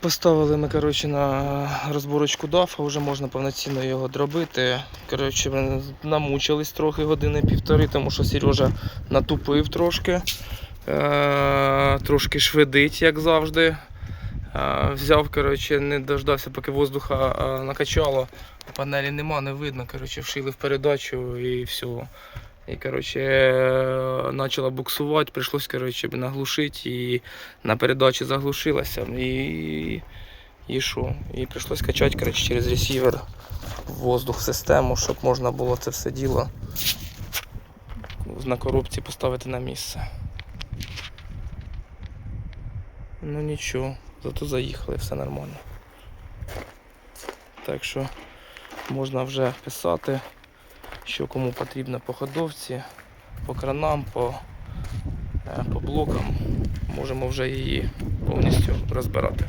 Поставили ми коротше, на розборочку дафа, вже можна повноцінно його дробити. Коротше, ми намучились трохи години півтори, тому що Сережа натупив трошки. Е, трошки швидить, як завжди. Е, взяв, коротше, не дождався, поки воздуха е, накачало. Панелі нема, не видно. Коротше, вшили в передачу і все. І коротше, е, почала буксувати, прийшлось коротше, наглушити і на передачі заглушилася. І, і що? І прийшлось качати коротше, через ресівер воздух в систему, щоб можна було це все діло на коробці поставити на місце. Ну нічого, зато заїхали, все нормально. Так що можна вже писати, що кому потрібно по ходовці, по кранам, по, е, по блокам. Можемо вже її повністю розбирати.